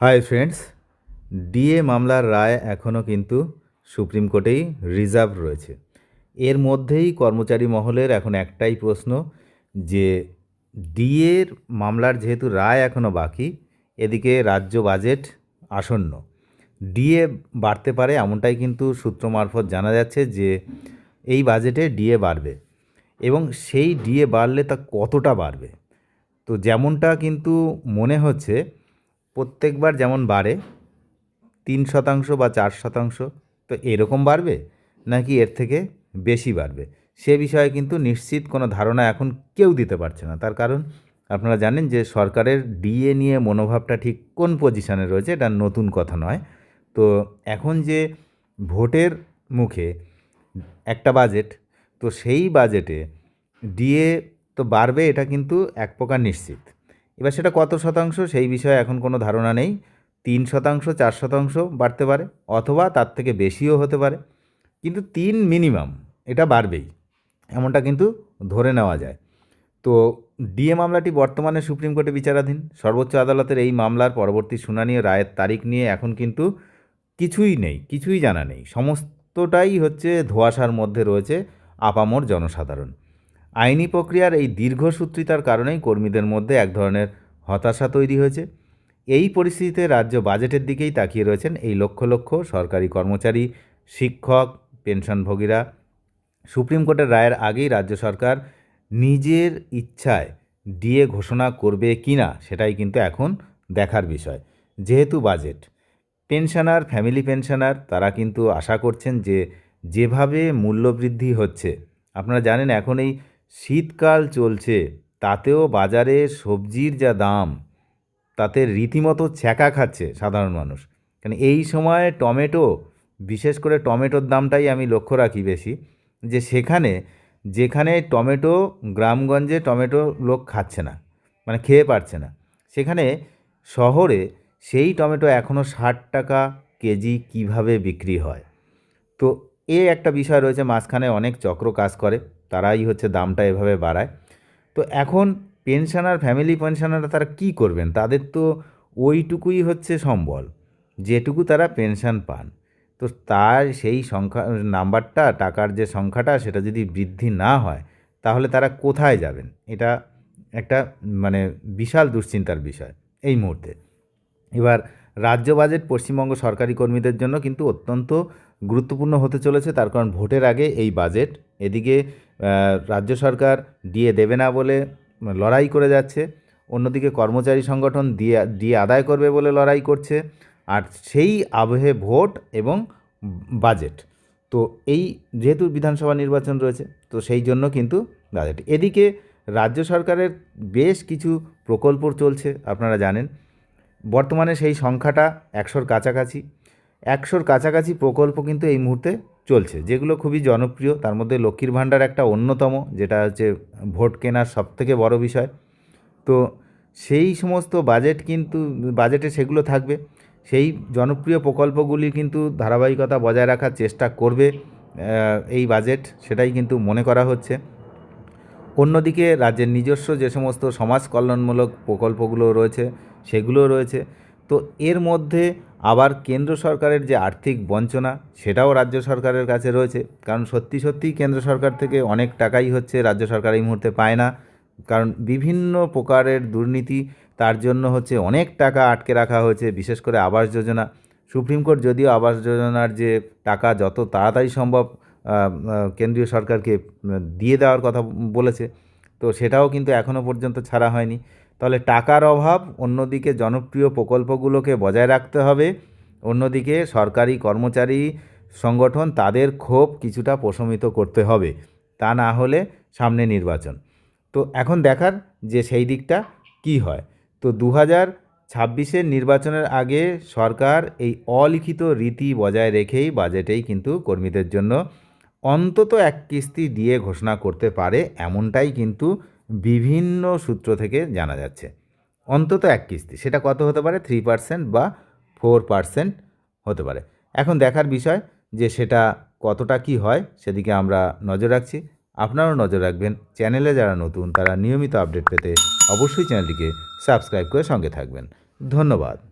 Hi friends DA মামলার রায় এখনও কিন্তু সুপ্রিম কোর্টেই রিজার্ভ রয়েছে। এর মধ্যেই কর্মচারী মহলের এখন একটাই প্রশ্ন যে ডিএর মামলার যেহেতু রায় এখনও বাকি, এদিকে রাজ্য বাজেট আসন্ন। ডিএ বাড়তে পারে এমনটাই কিন্তু সূত্র মারফত জানা যাচ্ছে যে, এই বাজেটে ডিএ বাড়বে। এবং সেই ডিএ বাড়লে তা কতটা বাড়বে? তো যেমনটা কিন্তু মনে হচ্ছে প্রত্যেকবার যেমন বাড়ে, তিন শতাংশ বা চার শতাংশ, তো এরকম বাড়বে? নাকি এর থেকে বেশি বাড়বে? সে বিষয়ে কিন্তু নিশ্চিত কোনো ধারণা এখন কেউ দিতে পারছে না। তার কারণ আপনারা জানেন যে সরকারের ডিএ নিয়ে মনোভাবটা ঠিক কোন পজিশানে রয়েছে, এটা নতুন কথা নয়। তো এখন যে ভোটের মুখে একটা বাজেট, তো সেই বাজেটে ডিএ তো বাড়বে, এটা কিন্তু এক প্রকার নিশ্চিত। এবার সেটা কত শতাংশ সেই বিষয়ে এখন কোনো ধারণা নেই। তিন শতাংশ, চার শতাংশ বাড়তে পারে, অথবা তার থেকে বেশিও হতে পারে। কিন্তু তিন মিনিমাম, এটা বাড়বেই, এমনটা কিন্তু ধরে নেওয়া যায়। তো ডিএ মামলাটি বর্তমানে সুপ্রিম কোর্টে বিচারাধীন। সর্বোচ্চ আদালতের এই মামলার পরবর্তী শুনানি ও রায়ের তারিখ নিয়ে এখন কিন্তু কিছুই নেই, কিছুই জানা নেই। সমস্তটাই হচ্ছে ধোঁয়াশার মধ্যে রয়েছে আপামর জনসাধারণ। আইনি প্রক্রিয়ার এই দীর্ঘসূত্রিতার কারণেই কর্মীদের মধ্যে এক ধরনের হতাশা তৈরি হয়েছে। এই পরিস্থিতিতে রাজ্য বাজেটের দিকেই তাকিয়ে রয়েছেন এই লক্ষ লক্ষ সরকারি কর্মচারী, শিক্ষক, পেনশনভোগীরা। সুপ্রিম কোর্টের রায়ের আগেই রাজ্য সরকার নিজের ইচ্ছায় ডিএ ঘোষণা করবে কি না সেটাই কিন্তু এখন দেখার বিষয়, যেহেতু বাজেট। পেনশনার, ফ্যামিলি পেনশনার, তারা কিন্তু আশা করছেন যে যেভাবে মূল্যবৃদ্ধি হচ্ছে, আপনারা জানেন এখন এই শীতকাল চলছে, তাতেও বাজারে সবজির যা দাম, তাতে রীতিমতো ছ্যাঁকা খাচ্ছে সাধারণ মানুষ। কেন এই সময় টমেটো, বিশেষ করে টমেটোর দামটাই আমি লক্ষ্য রাখি বেশি, যে সেখানে, যেখানে টমেটো, গ্রামগঞ্জে টমেটো লোক খাচ্ছে না মানে খেয়ে পারছে না, সেখানে শহরে সেই টমেটো এখনও ষাট টাকা কেজি কীভাবে বিক্রি হয়? তো এ একটা বিষয় রয়েছে, মাঝখানে অনেক চক্র কাজ করে, তারাই হচ্ছে দামটা এভাবে বাড়ায়। তো এখন পেনশনার ফ্যামিলি পেনশনাররা তারা কী করবেন? তাদের তো ওইটুকুই হচ্ছে সম্বল, যেটুকু তারা পেনশন পান। তো তার সেই সংখ্যা, নাম্বারটা, টাকার যে সংখ্যাটা, সেটা যদি বৃদ্ধি না হয়, তাহলে তারা কোথায় যাবেন? এটা একটা মানে বিশাল দুশ্চিন্তার বিষয় এই মুহূর্তে। এবার রাজ্য বাজেট পশ্চিমবঙ্গ সরকারি কর্মীদের জন্য কিন্তু অত্যন্ত গুরুত্বপূর্ণ হতে চলেছে, তার কারণ ভোটের আগে এই বাজেট। এদিকে রাজ্য সরকার দিয়ে দেবে না বলে লড়াই করে যাচ্ছে, অন্যদিকে কর্মচারী সংগঠন দিয়ে দিয়ে আদায় করবে বলে লড়াই করছে, আর সেই আবহে ভোট এবং বাজেট। তো এই যেহেতু বিধানসভা নির্বাচন রয়েছে, তো সেই জন্য কিন্তু বাজেট। এদিকে, রাজ্য সরকারের বেশ কিছু প্রকল্প চলছে, আপনারা জানেন। বর্তমানে সেই সংখ্যাটা একশোর কাছাকাছি। একশোর কাছাকাছি প্রকল্প কিন্তু এই মুহূর্তে চলছে, যেগুলো খুবই জনপ্রিয়। তার মধ্যে লক্ষ্মীর ভাণ্ডার একটা অন্যতম, যেটা হচ্ছে ভোট কেনার সবথেকে বড় বিষয়। তো সেই সমস্ত বাজেট কিন্তু, বাজেটে সেগুলো থাকবে। সেই জনপ্রিয় প্রকল্পগুলি কিন্তু ধারাবাহিকতা বজায় রাখার চেষ্টা করবে এই বাজেট, সেটাই কিন্তু মনে করা হচ্ছে। অন্যদিকে রাজ্যের নিজস্ব যে সমস্ত সমাজ কল্যাণমূলক প্রকল্পগুলো রয়েছে সেগুলো রয়েছে। তো এর মধ্যে আবার কেন্দ্র সরকারের যে আর্থিক বঞ্চনা, সেটাও রাজ্য সরকারের কাছে রয়েছে। কারণ সত্যি সত্যিই কেন্দ্র সরকার থেকে অনেক টাকাই হচ্ছে রাজ্য সরকার এই মুহূর্তে পায় না। কারণ বিভিন্ন প্রকারের দুর্নীতি, তার জন্য হচ্ছে অনেক টাকা আটকে রাখা হয়েছে, বিশেষ করে আবাস যোজনা। সুপ্রিম কোর্ট যদিও আবাস যোজনার যে টাকা যত তাড়াতাড়ি সম্ভব কেন্দ্রীয় সরকারকে দিয়ে দেওয়ার কথা বলেছে, তো সেটাও কিন্তু এখনও পর্যন্ত ছাড়া হয়নি। তাহলে টাকার অভাব, অন্যদিকে জনপ্রিয় প্রকল্পগুলোকে বজায় রাখতে হবে, অন্যদিকে সরকারি কর্মচারী সংগঠন তাদের ক্ষোভ কিছুটা প্রশমিত করতে হবে, তা না হলে সামনে নির্বাচন। তো এখন দেখার যে সেই দিকটা কি হয়। তো দু হাজার ছাব্বিশের নির্বাচনের আগে সরকার এই অলিখিত রীতি বজায় রেখেই বাজেটেই কিন্তু কর্মীদের জন্য অন্তত এক কিস্তি দিয়ে ঘোষণা করতে পারে, এমনটাই কিন্তু বিভিন্ন সূত্র থেকে জানা যাচ্ছে। অন্তত এক কিস্তি। সেটা কত হতে পারে? থ্রি পার্সেন্ট বা ফোর পার্সেন্ট হতে পারে। এখন দেখার বিষয় যে সেটা কতটা কি হয়, সেদিকে আমরা নজর রাখছি। আপনারাও নজর রাখবেন। চ্যানেলে যারা নতুন, তারা নিয়মিত আপডেট পেতে অবশ্যই চ্যানেলটিকে সাবস্ক্রাইব করে সঙ্গে থাকবেন। ধন্যবাদ।